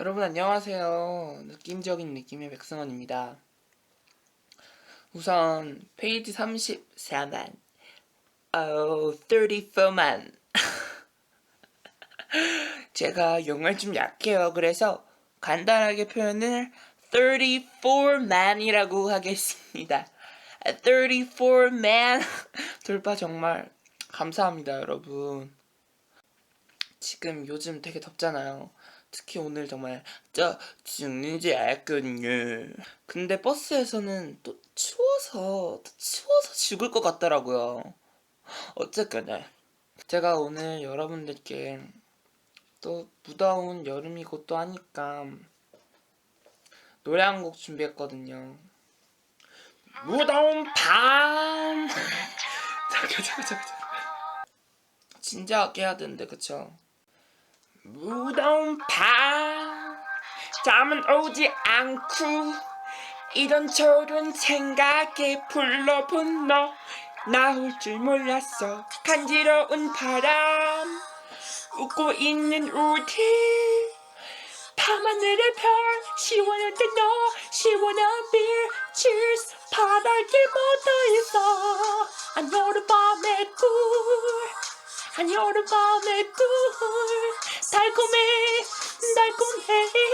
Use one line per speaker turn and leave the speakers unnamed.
여러분 안녕하세요. 느낌적인 느낌의 백승원입니다. 우선 페이지 34만, 어, 34만. 제가 영어를 좀 약해요. 그래서 간단하게 표현을 34man이라고 하겠습니다. 34man 돌파 정말 감사합니다, 여러분. 지금 요즘 되게 덥잖아요. 특히 오늘 정말 저 죽는지 알거든요. 근데 버스에서는 또 추워서 또 추워서 죽을 것 같더라고요. 어쨌거나 제가 오늘 여러분들께 또 무더운 여름이고 또 하니까 노래 한 곡 준비했거든요. 무더운 밤. 잠깐 잠깐. 잠깐. 진지하게 해야 되는데 그쵸? 무 더운 밤 잠은 오지 않고 이런저런 생각에 불러본 너. 나올 줄 몰랐어. 간지러운 바람 웃고 있는 우리. 밤하늘의 별 시원했던 너 시원한 beer cheers 바닥에 묻어있어 한 여름 밤의 꿀 달콤해 달콤해